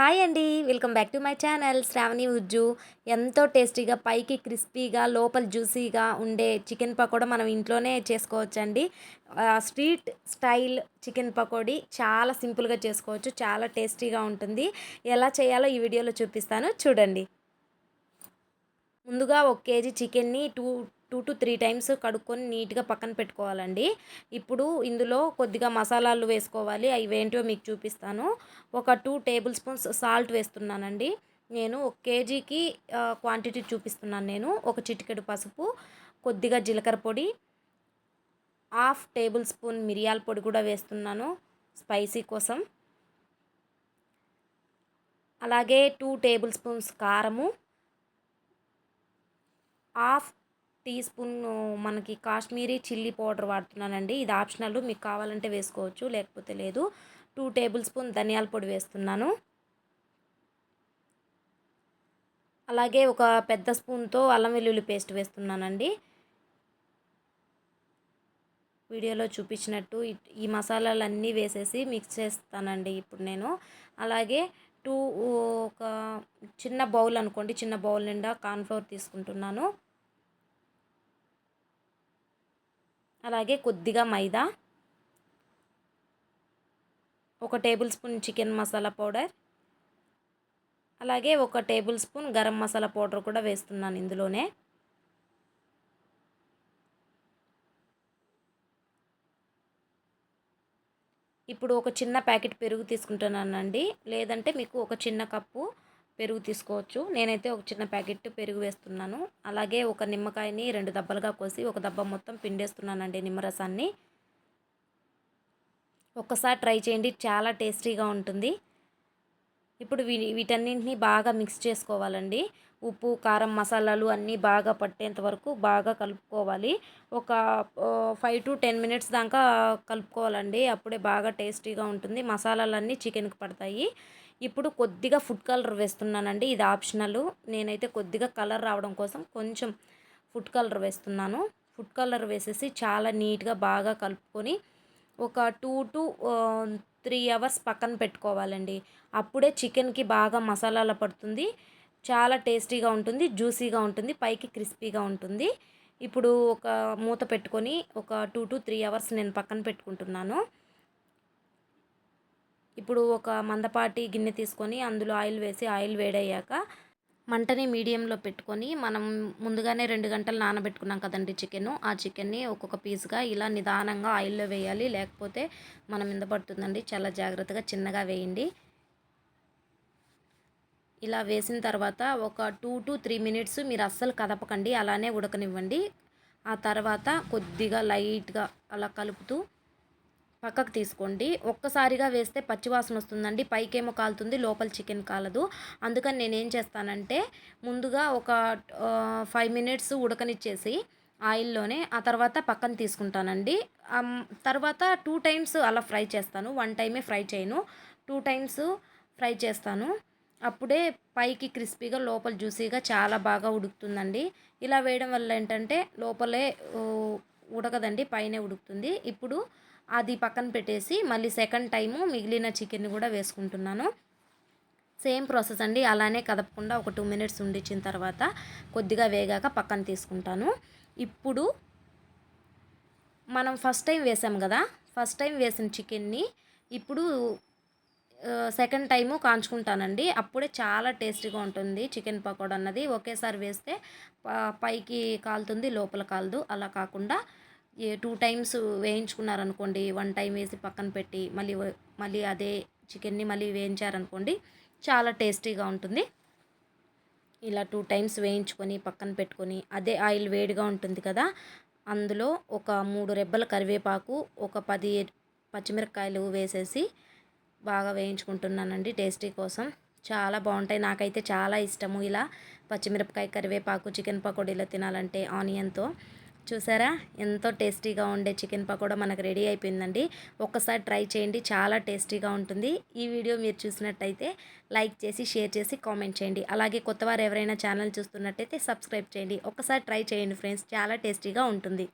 Hi అండి. Welcome back to my channel. Sravani ఉజ్జు ఎంతో టేస్టీగా పైకి క్రిస్పీగా లోపల జ్యూసీగా ఉండే చికెన్ పకోడా మనం ఇంట్లోనే చేసుకోవచ్చండి. స్ట్రీట్ స్టైల్ చికెన్ పకోడీ చాలా సింపుల్గా చేసుకోవచ్చు. చాలా టేస్టీగా ఉంటుంది. ఎలా చేయాలో ఈ వీడియోలో చూపిస్తాను. చూడండి. ముందుగా ఒక కేజీ చికెన్ని two two to three times కడుక్కొని నీట్గా పక్కన పెట్టుకోవాలండి. ఇప్పుడు ఇందులో కొద్దిగా మసాలాలు వేసుకోవాలి. అవి ఏంటో మీకు చూపిస్తాను. ఒక టూ టేబుల్ స్పూన్స్ సాల్ట్ వేస్తున్నానండి. నేను ఒక కేజీకి క్వాంటిటీ చూపిస్తున్నాను నేను. ఒక చిటికెడు పసుపు కొద్దిగా జీలకర్ర పొడి హాఫ్ టేబుల్ స్పూన్ మిరియాల పొడి కూడా వేస్తున్నాను స్పైసీ కోసం. అలాగే టూ టేబుల్ స్పూన్స్ కారము హాఫ్ టీ స్పూన్ మనకి కాశ్మీరీ చిల్లీ పౌడర్ వాడుతున్నానండి. ఇది ఆప్షనల్. మీకు కావాలంటే వేసుకోవచ్చు లేకపోతే లేదు. టూ టేబుల్ స్పూన్ ధనియాల పొడి వేస్తున్నాను. అలాగే ఒక పెద్ద స్పూన్తో అల్లం వెల్లుల్లి పేస్ట్ వేస్తున్నానండి. వీడియోలో చూపించినట్టు ఈ మసాలాలన్నీ వేసేసి మిక్స్ చేస్తానండి ఇప్పుడు నేను. అలాగే టూ ఒక చిన్న బౌల్ అనుకోండి చిన్న బౌల్ నిండా కార్న్ఫ్లవర్ తీసుకుంటున్నాను. అలాగే కొద్దిగా మైదా ఒక table spoon chicken masala powder అలాగే ఒక table spoon garam masala powder కూడా వేస్తున్నాను ఇందులోనే. ఇప్పుడు ఒక చిన్న ప్యాకెట్ పెరుగు తీసుకుంటున్నానండి. లేదంటే మీకు ఒక చిన్న కప్పు పెరుగు తీసుకోవచ్చు. నేనైతే ఒక చిన్న ప్యాకెట్ పెరుగు వేస్తున్నాను. అలాగే ఒక నిమ్మకాయని రెండు దబ్బలుగా కోసి ఒక దెబ్బ మొత్తం పిండేస్తున్నానండి నిమ్మరసాన్ని. ఒక్కసారి ట్రై చేయండి చాలా టేస్టీగా ఉంటుంది. ఇప్పుడు వీ వీటన్నింటినీ బాగా మిక్స్ చేసుకోవాలండి. ఉప్పు కారం మసాలాలు అన్నీ బాగా పట్టేంత వరకు బాగా కలుపుకోవాలి. ఒక ఫైవ్ టు టెన్ మినిట్స్ దాకా కలుపుకోవాలండి. అప్పుడే బాగా టేస్టీగా ఉంటుంది. మసాలాలన్నీ చికెన్కి పడతాయి. ఇప్పుడు కొద్దిగా ఫుడ్ కలర్ వేస్తున్నానండి. ఇది ఆప్షనల్. నేనైతే కొద్దిగా కలర్ రావడం కోసం కొంచెం ఫుడ్ కలర్ వేస్తున్నాను. ఫుడ్ కలర్ వేసేసి చాలా నీట్గా బాగా కలుపుకొని ఒక టూ టు త్రీ అవర్స్ పక్కన పెట్టుకోవాలండి. అప్పుడే చికెన్కి బాగా మసాలాల పడుతుంది. చాలా టేస్టీగా ఉంటుంది జ్యూసీగా ఉంటుంది పైకి క్రిస్పీగా ఉంటుంది. ఇప్పుడు ఒక మూత పెట్టుకొని ఒక టూ టు త్రీ అవర్స్ నేను పక్కన పెట్టుకుంటున్నాను. ఇప్పుడు ఒక మందపాటి గిన్నె తీసుకొని అందులో ఆయిల్ వేసి ఆయిల్ వేడయ్యాక మంటని మీడియంలో పెట్టుకొని మనం ముందుగానే రెండు గంటలు నానబెట్టుకున్నాం కదండి చికెన్. ఆ చికెన్ని ఒక్కొక్క పీస్గా ఇలా నిదానంగా ఆయిల్లో వేయాలి. లేకపోతే మనం మీద పడుతుందండి. చాలా జాగ్రత్తగా చిన్నగా వేయండి. ఇలా వేసిన తర్వాత ఒక టూ టు త్రీ మినిట్స్ మీరు అస్సలు కదపకండి. అలానే ఉడకనివ్వండి. ఆ తర్వాత కొద్దిగా లైట్గా అలా కలుపుతూ పక్కకు తీసుకోండి. ఒక్కసారిగా వేస్తే పచ్చివాసన వస్తుందండి. పైకేమో కాలుతుంది లోపల చికెన్ కాలదు. అందుకని నేనేం చేస్తానంటే ముందుగా ఒక ఫైవ్ మినిట్స్ ఉడకనిచ్చేసి ఆయిల్లోనే ఆ తర్వాత పక్కన తీసుకుంటానండి. తర్వాత టూ టైమ్స్ అలా ఫ్రై చేస్తాను. వన్ టైమే ఫ్రై చేయను. టూ టైమ్స్ ఫ్రై చేస్తాను. అప్పుడే పైకి క్రిస్పీగా లోపల జ్యూసీగా చాలా బాగా ఉడుకుతుందండి. ఇలా వేయడం వల్ల ఏంటంటే లోపలే ఉడకదండి. పైనే ఉడుకుతుంది. ఇప్పుడు అది పక్కన పెట్టేసి మళ్ళీ సెకండ్ టైము మిగిలిన చికెన్ కూడా వేసుకుంటున్నాను. సేమ్ ప్రాసెస్ అండి. అలానే కదపకుండా ఒక టూ మినిట్స్ ఉండిచ్చిన తర్వాత కొద్దిగా వేగాక పక్కన తీసుకుంటాను. ఇప్పుడు మనం ఫస్ట్ టైం వేసాం కదా? ఫస్ట్ టైం వేసిన చికెన్ని ఇప్పుడు సెకండ్ టైము కాంచుకుంటానండి. అప్పుడే చాలా టేస్టీగా ఉంటుంది చికెన్ పకోడా అన్నది ఒకేసారి వేస్తే పైకి కాలుతుంది లోపల కాలదు. అలా కాకుండా టూ టైమ్స్ వేయించుకున్నారనుకోండి వన్ టైం వేసి పక్కన పెట్టి మళ్ళీ మళ్ళీ అదే చికెన్ని మళ్ళీ వేయించారనుకోండి చాలా టేస్టీగా ఉంటుంది. ఇలా టూ టైమ్స్ వేయించుకొని పక్కన పెట్టుకొని అదే ఆయిల్ వేడిగా ఉంటుంది కదా అందులో ఒక మూడు రెబ్బల కరివేపాకు ఒక పది పచ్చిమిరపకాయలు వేసేసి బాగా వేయించుకుంటున్నానండి టేస్టీ కోసం. చాలా బాగుంటాయి. నాకైతే చాలా ఇష్టము ఇలా పచ్చిమిరపకాయ కరివేపాకు చికెన్ పకోడీలో తినాలంటే ఆనియన్తో. చూసారా? ఎంతో టేస్టీగా ఉండే చికెన్ పకోడా మనకు రెడీ అయిపోయిందండి. ఒక్కసారి ట్రై చేయండి చాలా టేస్టీగా ఉంటుంది. ఈ వీడియో మీరు చూసినట్టయితే లైక్ చేసి షేర్ చేసి కామెంట్ చేయండి. అలాగే కొత్తవారు ఎవరైనా ఛానల్ చూస్తున్నట్టయితే సబ్స్క్రైబ్ చేయండి. ఒక్కసారి ట్రై చేయండి ఫ్రెండ్స్ చాలా టేస్టీగా ఉంటుంది.